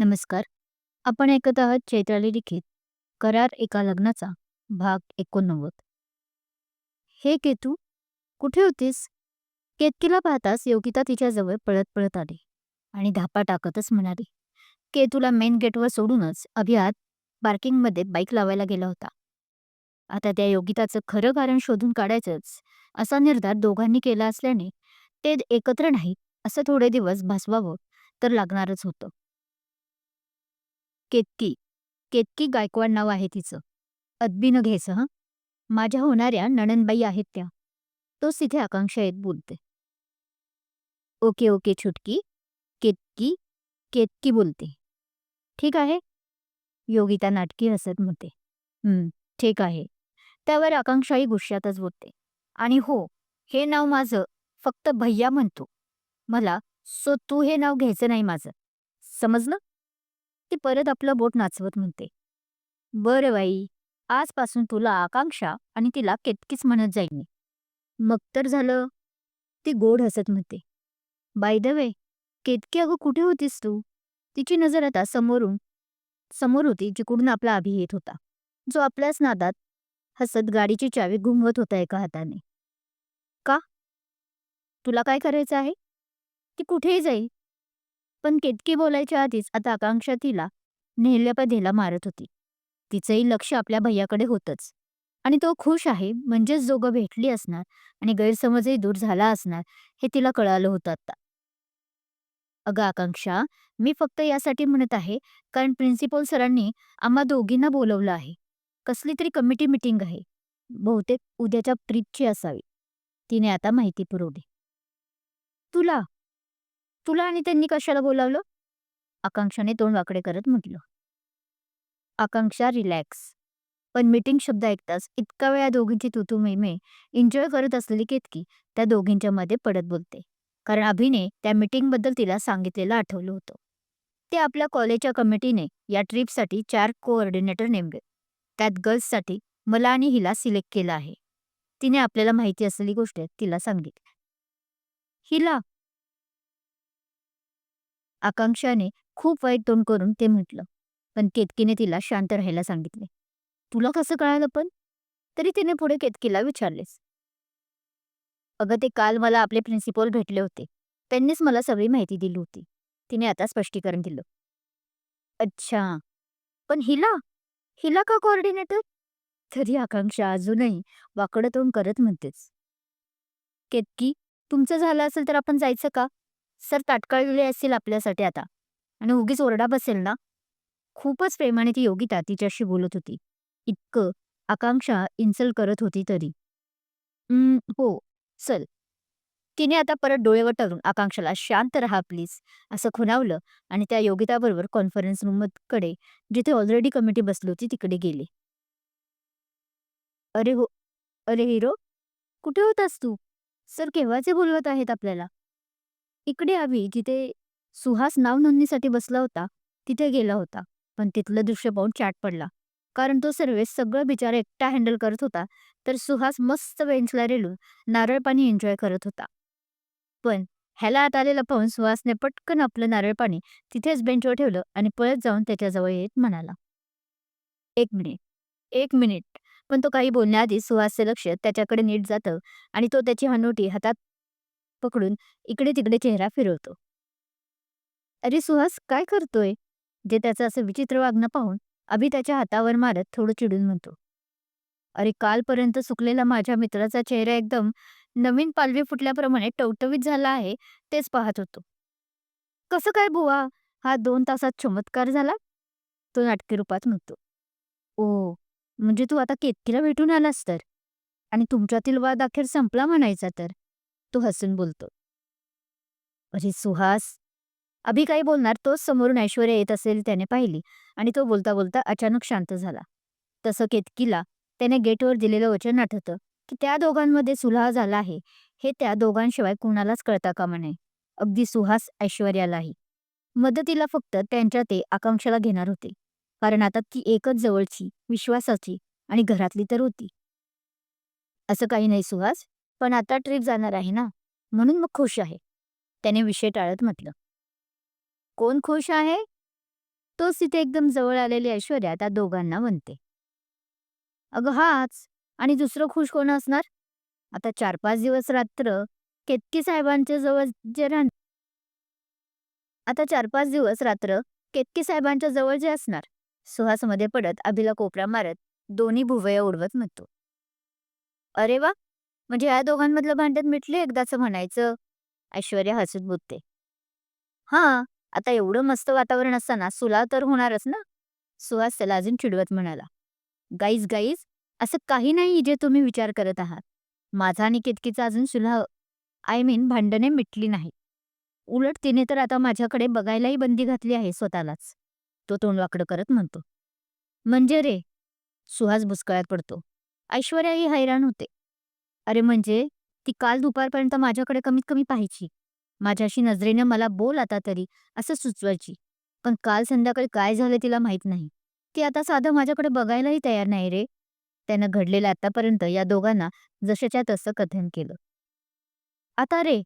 नमस्कार. आपण ऐकत आहात चैत्राली लिखित करार एका लग्नाचा भाग एकोणनव्वद. हे केतू कुठे होतीस? केतकीला पाहताच योगिता तिच्याजवळ पळत पळत आली आणि धापा टाकतच म्हणाली केतूला मेन गेटवर सोडूनच अभियात पार्किंगमध्ये बाईक लावायला गेला होता. आता त्या योगिताचं खरं कारण शोधून काढायचंच असा निर्धार दोघांनी केला असल्याने ते एकत्र नाही असं थोडे दिवस भासवावं तर लागणारच होतं. केतकी केतकी गायकवाड नाव आहे तिचं. अदबीनं घ्यायचं हं? माझ्या होणाऱ्या नणनबाई आहेत त्या. तोच तिथे आकांक्षा येत बोलते. ओके ओके छुटकी. केतकी केतकी बोलते. ठीक आहे? योगिता नाटकी हसत म्हणते. ठीक आहे. त्यावर आकांक्षाही गुस्स्यातच बोलते. आणि हो हे नाव माझं फक्त भैया म्हणतो. मला सो तू हे नाव घ्यायचं नाही माझं. समजलं? ती परत आपलं बोट नाचवत म्हणते. बरं बाई आजपासून तुला आकांक्षा आणि तिला केतकीच म्हणत जाईन मी मग तर झालं. ती गोड हसत म्हणते. बाय द वे केतकी अगं कुठे होतीस तू? तिची नजर आता समोरून समोर होती जिकडून आपला अभि येत होता. जो आपल्याच नादात हसत गाडीची चावी घुमवत होता एका हाताने. का? तुला काय करायचं आहे? ती कुठेही जाईल पण केतकी बोलायच्या आधीच आता आकांक्षा तिला नेहल्यापधेला मारत होती. तिचंही लक्ष आपल्या भैयाकडे होतंच. आणि तो खुश आहे म्हणजेच दोघं भेटली असणार आणि गैरसमजही दूर झाला असणार हे तिला कळालं होतं आता अगं आकांक्षा मी फक्त यासाठी म्हणत आहे कारण प्रिन्सिपल सरांनी आम्हा दोघींना बोलवलं आहे. कसली तरी कमिटी मिटिंग आहे. बहुतेक उद्याच्या ट्रीपची असावी. तिने आता माहिती पुरवली. तुला तुला आणि त्यांनी कशाला बोलावलं? आकांक्षाने तोंड वाकडे करत म्हटलं. आकांक्षा रिलॅक्स. पण मीटिंग शब्द ऐकताच इतका वेळा दोघींची तुतू मेमे एन्जॉय करत असलेली केतकी त्या दोघींच्या मध्ये पडत बोलते. कारण अभिने त्या मीटिंगबद्दल तिला सांगितलेलं आठवलं होतं. ते आपल्या कॉलेजच्या कमिटीने या ट्रिपसाठी चार कोऑर्डिनेटर नेमले. त्यात गर्ल्ससाठी मला आणि हिला सिलेक्ट केलं आहे. तिने आपल्याला माहिती असलेली गोष्ट तिला सांगितली. हिला आकांक्षाने खूप वाईट तोंड करून ते म्हटलं. पण केतकीने तिला शांत राहायला सांगितले. तुला कसं कळालं पण? तरी तिने पुढे केतकीला विचारलेस. अगं ते काल मला आपले प्रिन्सिपल भेटले होते. त्यांनीच मला सगळी माहिती दिली होती. तिने आता स्पष्टीकरण दिलं. अच्छा. पण हिला? हिला का कोऑर्डिनेटर तरी आकांक्षा अजूनही वाकडं तोंड करत म्हणतेच केतकी तुमचं झालं असेल तर आपण जायचं का? सर ताटकळले असतील आपल्यासाठी आता. आणि उगीच ओरडा बसेल ना? खूपच प्रेमाने ती योगिता तिच्याशी बोलत होती. इतकं आकांक्षा इन्सल करत होती तरी. हो चल. तिने आता परत डोळे वटारून आकांक्षाला शांत राहा प्लीज असं खुणावलं आणि त्या योगिताबरोबर कॉन्फरन्स रूमकडे जिथे ऑलरेडी कमिटी बसली होती तिकडे गेले. अरे हो अरे हिरो कुठे होतास तू? सर केव्हाचे बोलवत आहेत आपल्याला? इकडे आम्ही जिथे सुहास नाव नोंदणीसाठी बसला होता तिथे गेला होता पण तिथलं दृश्य पाहून चाट पडला. कारण तो सर्वेस सगळं बिचारा एकटा हँडल करत होता तर सुहास मस्त बेंचला रेलून नारळ पाणी एन्जॉय करत होता. पण ह्याला आत आलेला पाहून सुहासने पटकन आपलं नारळ पाणी तिथेच बेंचवर ठेवलं आणि पळत जाऊन त्याच्याजवळ येत म्हणाला. एक मिनिट एक मिनिट. पण तो काही बोलण्याआधी सुहासचे लक्ष त्याच्याकडे नीट जातं आणि तो त्याची हनोटी हातात पकडून इकडे तिकडे चेहरा फिरवतो. अरे सुहास काय करतोय? जे त्याचं असं विचित्र वागणं पाहून अभि त्याच्या हातावर मारत थोडं चिडून म्हणतो. अरे कालपर्यंत सुकलेला माझ्या मित्राचा चेहरा एकदम नवीन पालवी फुटल्याप्रमाणे टवटवीत झाला आहे तेच पाहत होतो. कसं काय बुवा? हा दोन तासात चमत्कार झाला? तो नाटकी रूपात म्हणतो. ओ म्हणजे तू आता केतकीला भेटून आलास तर? आणि तुमच्यातील वाद अखेर संपला म्हणायचा तर? तो हसून बोलतो. अरे सुहास अभि काही बोलणार? तोच समोरून ऐश्वर्या येत असेल त्याने पाहिली आणि तो बोलता बोलता अचानक शांत झाला. तसं केतकीला त्याने गेटवर दिलेलं वचन आठवतं की त्या दोघांमध्ये सुलहा झाला आहे. हे त्या दोघांशिवाय कुणालाच कळता कामा नये. अगदी सुहास ऐश्वर्यालाही. मदतीला फक्त त्यांच्या ते आकांक्षाला घेणार होते. कारण आता ती एकच जवळची विश्वासाची आणि घरातली तर होती. असं काही नाही सुहास. पण आता ट्रिप जाणार आहे ना? म्हणून मग खुश आहे. त्याने विषय टाळत म्हटलं. कोण खुश आहे? तोच तिथे एकदम जवळ आलेली ऐश्वर्या त्या दोघांना म्हणते. अगं हाच. आणि दुसरं खुश कोण असणार? आता चार पाच दिवस रात्र केतकी साहेबांच्या जवळ जे राहणार आता चार पाच दिवस रात्र केतकी साहेबांच्या जवळ जे असणार. सुहासमध्ये पडत अभिला कोपरा मारत दोन्ही भुवया उडवत म्हणतो. अरे वा! म्हणजे या दोघांमधलं भांडण मिटले एकदाचं म्हणायचं ऐश्वर्या हसत बोलते. हा आता एवढं मस्त वातावरण असताना सुला तर होणारच ना? सुहास त्याला अजून चिडवत म्हणाला गाईज गाईज असं काही नाही जे तुम्ही विचार करत आहात. माझा आणि केतकीचा अजून सुलह आय मीन भांडणे मिटली नाही उलट तिने तर आता माझ्याकडे बघायलाही बंदी घातली आहे स्वतःलाच. तो तोंडवाकडं करत म्हणतो. म्हणजे रे? सुहास भुसकळ्यात पडतो. ऐश्वर्याही हैराण होते. अरे म्हणजे? ती काल दुपारपर्यंत माझ्याकडे कमीत कमी पाहायची. माझ्याशी नजरेनं मला बोल आता तरी असं सुचवायची. पण काल संध्याकाळी काय झालं तिला माहीत नाही. ती आता साधं माझ्याकडे बघायलाही तयार नाही रे. त्यानं घडलेलं आतापर्यंत या दोघांना जशाच्या तसं कथन केलं. आता रे!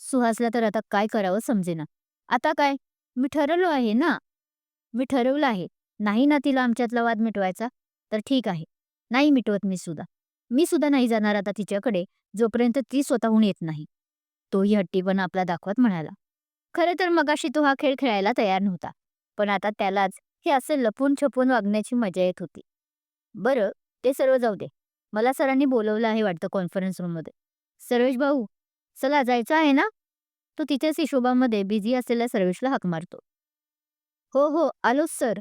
सुहासला तर आता काय करावं समजेना. आता काय? मी ठरवलो आहे ना? मी ठरवलं आहे. नाही ना तिला आमच्यातला वाद मिटवायचा? तर ठीक आहे. नाही मिटवत मी सुद्धा. मी सुद्धा नाही जाणार आता तिच्याकडे जोपर्यंत ती स्वतःहून येत नाही. तोही हट्टीपणा आपला दाखवत म्हणाला. खरं तर मगाशी तो हा खेळ खेळायला तयार नव्हता पण आता त्यालाच हे असे लपून छपून वागण्याची मजा येत होती. बरं ते सर्व जाऊ दे. मला सरांनी बोलवलं आहे वाटतं कॉन्फरन्स रूममध्ये सर्वेश भाऊ चला जायचं आहे ना? तो तिथेच हिशोबामध्ये बिझी असलेल्या सर्वेशला हाक मारतो. हो हो आलोच सर.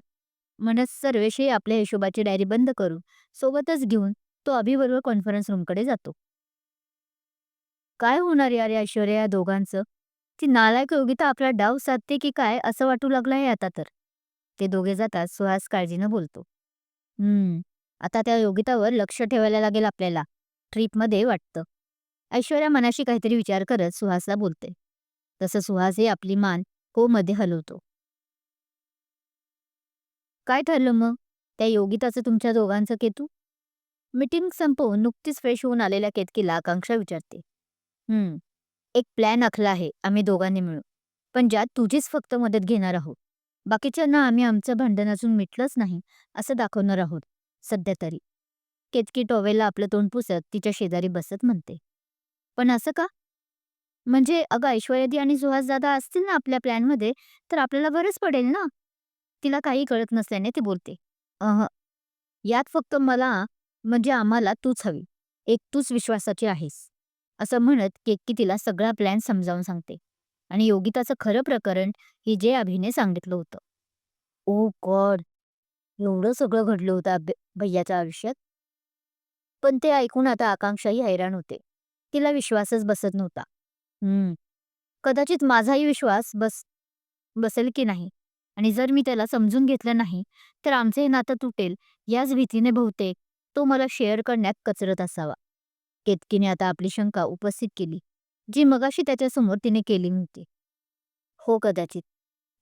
म्हणत सर्वेशही आपल्या हिशोबाची डायरी बंद करून सोबतच घेऊन तो अभिबरोबर कॉन्फरन्स रूमकडे जातो. काय होणार यार या ऐश्वर्या या दोघांचं? ती नालायक योगिता आपला डाव साधते की काय असं वाटू लागलं आहे आता तर? ते दोघे जातात सुहास काळजीनं बोलतो. हम्म आता त्या योगितावर लक्ष ठेवायला लागेल आपल्याला. ट्रीपमध्ये वाटतं. ऐश्वर्या मनाशी काहीतरी विचार करत सुहासला बोलते. तसं सुहासही आपली मान हो मध्ये हलवतो. काय ठरलं मग? त्या योगिताचं तुमच्या दोघांचं केतू? मीटिंग संपवून नुकतीच फ्रेश होऊन आलेल्या केतकीला आकांक्षा विचारते. हम्म एक प्लॅन आखला आहे आम्ही दोघांनी मिळून. पण ज्यात तुझीच फक्त मदत घेणार आहोत. बाकीच्यांना आम्ही आमचं भांडण अजून मिटलंच नाही असं दाखवणार आहोत सध्या तरी. केतकी टॉवेलला आपलं तोंड पुसत तिच्या शेजारी बसत म्हणते. पण असं का? म्हणजे अगं ऐश्वर्यादी आणि सुहास दादा असतील ना आपल्या प्लॅनमध्ये तर आपल्याला बरंच पडेल ना? तिला काही कळत नसल्याने ती बोलते. अह यात फक्त मला म्हणजे आम्हाला तूच हवी. एक तूच विश्वासाची आहेस. असं म्हणत केतकी तिला सगळा प्लॅन समजावून सांगते. आणि योगिताचं खरं प्रकरण हे जे अभिने सांगितलं होतं. Oh god! एवढं सगळं घडलं होतं भैयाच्या आयुष्यात? पण ते ऐकून आता आकांक्षाही हैराण होते. तिला विश्वासच बसत नव्हता. हम्म. कदाचित माझाही विश्वास बस बसेल की नाही? आणि जर मी त्याला समजून घेतलं नाही तर आमचे हे नातं तुटेल याच भीतीने बहुतेक. तो मला शेअर करण्यात कचरत असावा. केतकीने आता आपली शंका उपस्थित केली जी मगाशी त्याच्यासमोर तिने केली नव्हती. हो कदाचित.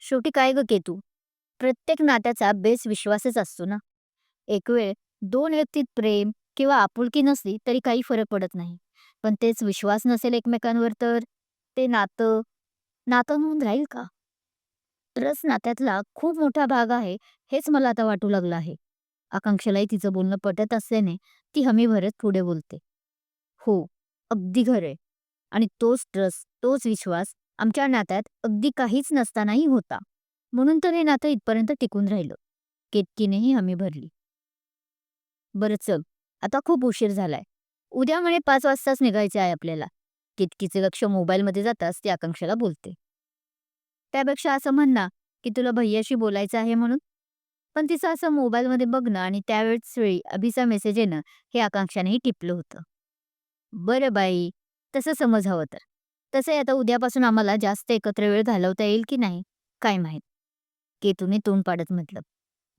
शेवटी काय ग केतू प्रत्येक नात्याचा बेस विश्वासच असतो ना? एक वेळ दोन व्यक्तीत प्रेम किंवा आपुलकी नसली तरी काही फरक पडत नाही. पण तेच विश्वास नसेल एकमेकांवर तर ते नातं नातं म्हणून राहील का? ट्रस्ट नात्यातला खूप मोठा भाग आहे हेच मला आता वाटू लागलं आहे. आकांक्षालाही तिचं बोलणं पटत असल्याने ती हमी भरत पुढे बोलते. हो अगदी खरंय आणि तोच ट्रस्ट तोच विश्वास आमच्या नात्यात अगदी काहीच नसतानाही होता. म्हणून तर हे नातं इथपर्यंत टिकून राहिलं. केतकीनेही हमी भरली. बरं चल आता खूप उशीर झालाय. उद्या म्हणे पाच वाजताच निघायचे आहे आपल्याला. केतकीचे लक्ष मोबाईलमध्ये जाताच ती आकांक्षाला बोलते. त्यापेक्षा असं म्हण की तुला भैयाशी बोलायचं आहे म्हणून पण तिचं असं मोबाईलमध्ये बघणं आणि त्यावेळेस वेळी अभिचा मेसेज येणं हे आकांक्षानेही टिपलं होतं. बरं बाई तसं समज हवं तर तसंही आता उद्यापासून आम्हाला जास्त एकत्र वेळ घालवता येईल की नाही काय माहीत. केतूने तोंड पाडत म्हटलं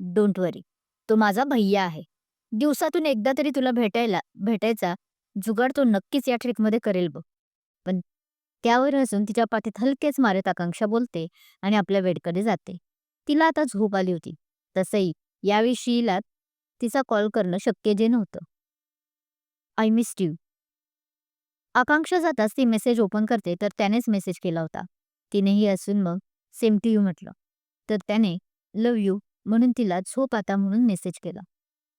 डोंट वरी तो माझा भैया आहे. दिवसातून एकदा तरी तुला भेटायला भेटायचा जुगाड तो नक्कीच या ट्रिकमध्ये करेल बघ. पण त्यावर हसून तिच्या पाठीत हलकेच मारत आकांक्षा बोलते आणि आपल्या बेडकडे जाते. तिला आता झोप आली होती. तसंही याविषयीला तिचा कॉल करणं शक्य जे नव्हतं. आय मिस यू आकांक्षा जाताच ती मेसेज ओपन करते तर त्यानेच मेसेज केला होता. तिनेही असून मग सेम टू यू म्हटलं. तर त्याने लव्ह यू म्हणून तिला झोप आता म्हणून मेसेज केला.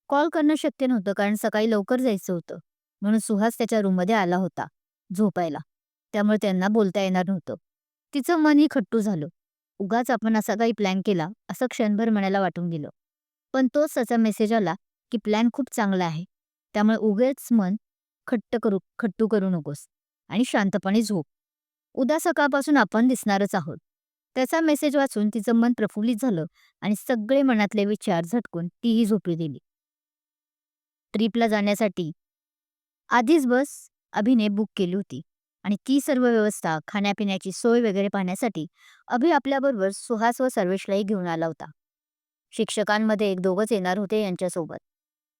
कॉल करणं शक्य नव्हतं कारण सकाळी लवकर जायचं होतं. म्हणून सुहास त्याच्या रूममध्ये आला होता झोपायला. त्यामुळे त्यांना बोलता येणार नव्हतं. तिचं मनही खट्टू झालं. उगाच आपण असा काही प्लॅन केला असं क्षणभर मनाला वाटून गेलं. पण तोच त्याचा मेसेज आला की प्लॅन खूप चांगला आहे. त्यामुळे उगेच मन खट्ट करू खट्टू करू नकोस आणि शांतपणे झोप. उद्या सकाळपासून आपण दिसणारच आहोत. त्याचा मेसेज वाचून तिचं मन प्रफुल्लित झालं आणि सगळे मनातले विचार झटकून तीही झोपी दिली ट्रिपला जाण्यासाठी आधीच बस अभिने बुक केली होती. आणि ती सर्व व्यवस्था खाण्यापिण्याची सोय वगैरे पाहण्यासाठी अभि आपल्याबरोबर सुहास व सर्वेशलाही घेऊन आला होता. शिक्षकांमध्ये एक दोघंच येणार होते यांच्यासोबत.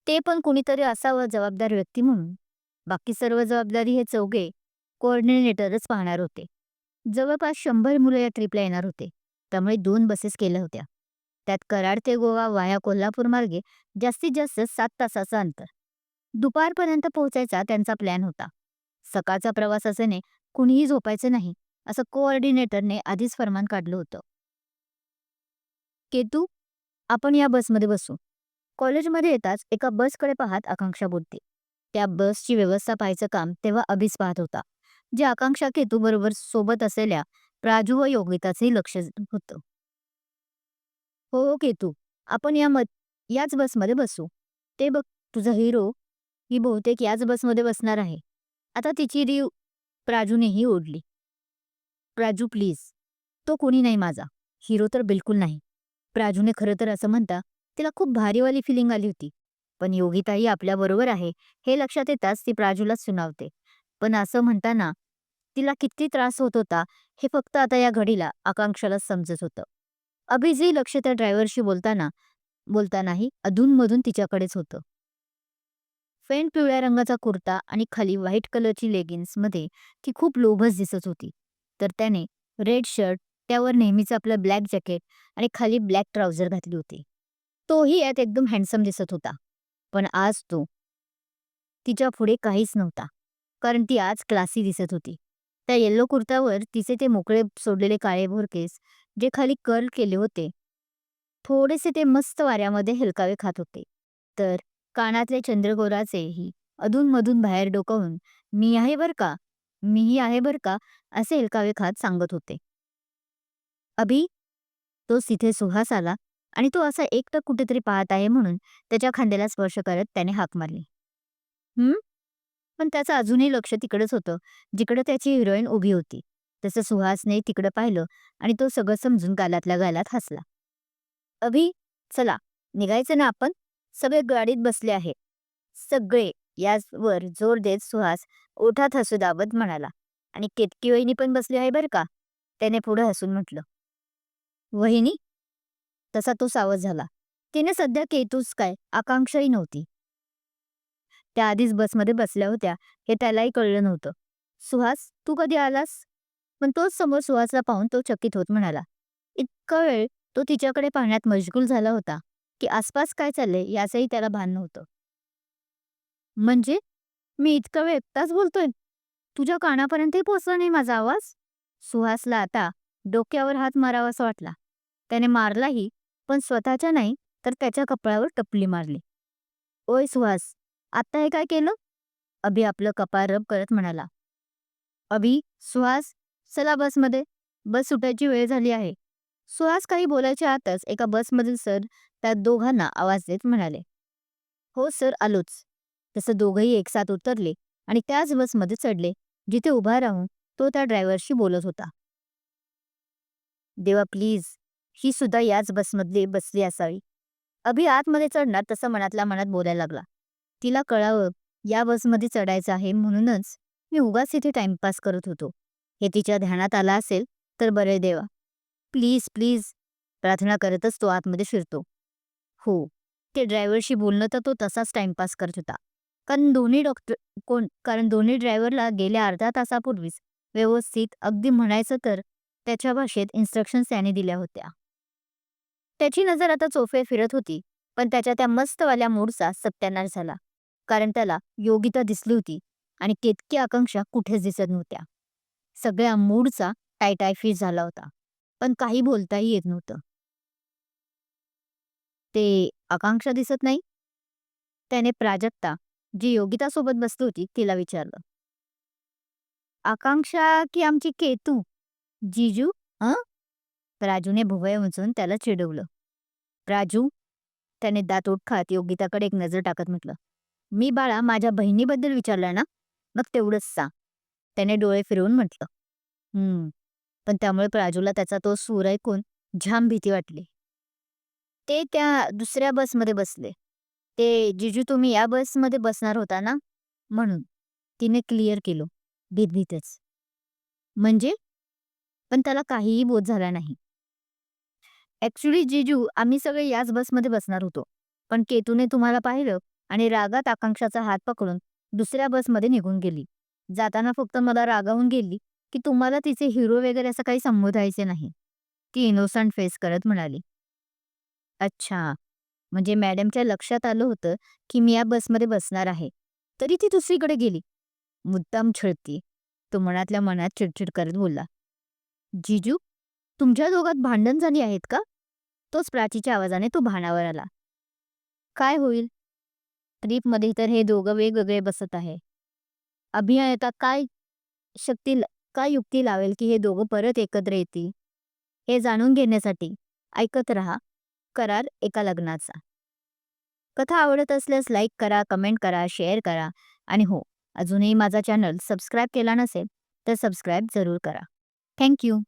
ते पण कुणीतरी असावं जबाबदार व्यक्ती म्हणून. बाकी सर्व जबाबदारी हे चौघे कोऑर्डिनेटरच पाहणार होते. जवळपास शंभर मुलं या ट्रिपला येणार होते. त्यामुळे दोन बसेस केल्या होत्या. त्यात कराड ते गोवा वाया कोल्हापूर मार्गे जास्तीत जास्त सात तासाचं अंतर. दुपारपर्यंत पोहोचायचा त्यांचा प्लॅन होता. सकाळचा प्रवास असल्याने कुणीही झोपायचं नाही असं कोऑर्डिनेटरने आधीच फरमान काढलं होतं. केतू आपण या बसमध्ये बसू. कॉलेजमध्ये येताच एका बसकडे पाहत आकांक्षा बोलते. त्या बसची व्यवस्था पाहायचं काम तेव्हा अभिस पाहत होता जे आकांक्षा केतू बरोबर सोबत असलेल्या प्राजू व योगिताचंही लक्ष होतं. हो हो केतू आपण या मत याच बसमध्ये बसू. ते बघ तुझा हिरो ही बहुतेक याच बसमध्ये बसणार आहे. आता तिची रीव प्राजूनेही ओढली. प्राजू प्लीज. तो कोणी नाही माझा. हिरो तर बिलकुल नाही. प्राजूने खरं तर असं म्हणता तिला खूप भारीवाली फिलिंग आली होती. पण योगिताही आपल्याबरोबर आहे हे लक्षात येताच ती प्राजूला सुनावते. पण असं म्हणताना तिला किती त्रास होत होता हे फक्त आता या घडीला आकांक्षाला समजत होतं. अभिजी लक्ष त्या ड्रायव्हरशी बोलताना बोलतानाही अधूनमधून तिच्याकडेच होतं. फेंट पिवळ्या रंगाचा कुर्ता आणि खाली व्हाईट कलरची लेगिन्समध्ये ती खूप लोभस दिसत होती. तर त्याने रेड शर्ट त्यावर नेहमीच आपलं ब्लॅक जॅकेट आणि खाली ब्लॅक ट्राउझर घातली होती. तोही यात एकदम हँडसम दिसत होता. पण आज तो तिच्या पुढे काहीच नव्हता. कारण ती आज क्लासी दिसत होती. त्या येल्लो कुर्तावर तिचे ते मोकळे सोडलेले काळेभोर केस जे खाली कर्ल केले होते थोडेसे ते मस्त वाऱ्यामध्ये हेलकावे खात होते. तर कानातले चंद्रगोराचेही अधूनमधून बाहेर डोकावून मी आहे बर का? मीही आहे बर का? असे हेलकावे खात सांगत होते. अभि? तो तिथे सुहास आला आणि तो असा एकटक कुठेतरी पाहत आहे म्हणून त्याच्या खांद्याला स्पर्श करत त्याने हाक मारली. हम्म पण त्याचं अजूनही लक्ष तिकडेच होतं जिकडे त्याची हिरोईन उभी होती. तसं सुहासने तिकडं पाहिलं आणि तो सगळं समजून गालातल्या गालात हसला. अभि? चला निघायचं ना आपण? सगळे गाडीत बसले आहे सगळे यावर जोर देत सुहास ओठात हसू दाबत म्हणाला आणि केतकी वहिनी पण बसली आहे बरं का? त्याने पुढे हसून म्हटलं. वहिनी? तसा तो सावध झाला. तिने सध्या केतूच काय? आकांक्षाही नव्हती. त्या आधीच बसमध्ये बसल्या होत्या हे त्यालाही कळलं नव्हतं. सुहास तू कधी आलास? पण तोच समोर सुहासला पाहून तो चकित होत म्हणाला. इतका वेळ तो तिच्याकडे पाहण्यात मशगूल झाला होता. की आसपास काय चाललंय याचंही त्याला भान नव्हतं. म्हणजे? मी इतका वेळ एकटाच बोलतोय. तुझ्या कानापर्यंतही पोचला नाही माझा आवाज? सुहासला आता डोक्यावर हात मारावासा वाटला. त्याने मारलाही पण स्वतःच्या नाही तर त्याच्या कपाळावर टपली मारली. ओय सुहास आत्ता हे काय केलं? अभि आपलं कपाळ रब करत म्हणाला. अभि सुहास चला बसमध्ये. बस सुटायची वेळ झाली आहे. सुहास काही बोलायच्या आतच एका बसमधील सर त्या दोघांना आवाज देत म्हणाले हो सर आलोच. तसं दोघंही एकसाथ उतरले आणि त्याच बसमध्ये चढले जिथे उभा राहून तो त्या ड्रायव्हरशी बोलत होता. देवा प्लीज ही सुद्धा याच बसमध्ये बसली असावी. अभि आतमध्ये चढणार तसं मनातल्या मनात बोलायला लागला. तिला कळावं या बसमध्ये चढायचं आहे म्हणूनच मी उगाच इथे टाइमपास करत होतो. हे तिच्या ध्यानात आला असेल तर बरे देवा. Please please. प्रार्थना करतच तो आतमध्ये शिरतो. हो. ते ड्रायव्हरशी बोलणं तर तो तसाच टाइमपास करत होता. कारण दोन्ही डॉक्टर कोण कारण दोन्ही ड्रायव्हरला गेल्या अर्ध्या तासापूर्वीच व्यवस्थित अगदी म्हणायचं तर त्याच्या भाषेत इन्स्ट्रक्शन्स त्याने दिल्या होत्या. त्याची नजर आता चोफे फिरत होती पण त्याच्या त्या मस्तवाल्या मूडचा सत्यानाश झाला. कारण त्याला योगिता दिसली होती आणि केतकी आकांक्षा कुठेच दिसत नव्हत्या. सगळ्या मूडचा टायटायफी झाला होता. पण काही बोलताही येत नव्हतं. ते आकांक्षा दिसत नाही. त्याने प्राजक्ता जी योगितासोबत बसली होती तिला विचारलं. आकांक्षा की आमची केतू? जिजू? हं? राजूने भुवया उंचून त्याला चिडवलं. राजू? त्याने दात ओठ खात योगिताकडे एक नजर टाकत म्हटलं. मी बाळा माझ्या बहिणीबद्दल विचारलं ना? मग तेवढंच सांग. त्याने डोळे फिरवून म्हटलं. हम्म. पण त्यामुळे प्राजूला त्याचा तो सूर ऐकून झाम भीती वाटली. ते त्या दुसऱ्या बसमध्ये बसले. ते जिजू तुम्ही या बसमध्ये बसणार होता ना? म्हणून तिने क्लिअर केलं भीतभीतच. म्हणजे? पण त्याला काहीही बोध झाला नाही. ऍक्च्युली जिजू आम्ही सगळे याच बसमध्ये बसणार होतो. पण केतूने तुम्हाला पाहिलं आणि रागात आकांक्षाचा हात पकडून दुसऱ्या बसमध्ये निघून गेली. जाताना फक्त मला रागावून गेली की तुम्हाला तिचे हिरो वगैरे असं काही संबोधायचे नाही. ती इनोसंट फेस करत म्हणाली. अच्छा. म्हणजे मॅडमच्या लक्षात आलं होतं की मी या बसमध्ये बसणार आहे. तरी ती दुसरीकडे गेली. मुद्दाम छळती. तो मनातल्या मनात चिडचिड करत बोलला. जिजू तुमच्या दोघात भांडण झाली आहेत का? तोच प्राचीच्या आवाजाने तो भानावर आला. काय होईल? ट्रीपमध्ये तर हे दोघं वेगवेगळे बसत आहे. अभिनयता काय शकतील काय युक्ती लावेल की हे दोघं परत एकत्र येतील. हे जाणून घेण्यासाठी ऐकत रहा. करार एका लग्नाचा. कथा आवडत असल्यास लाईक करा कमेंट करा शेअर करा. आणि हो अजूनही माझा चॅनल सबस्क्राईब केला नसेल तर सबस्क्राईब जरूर करा. थँक्यू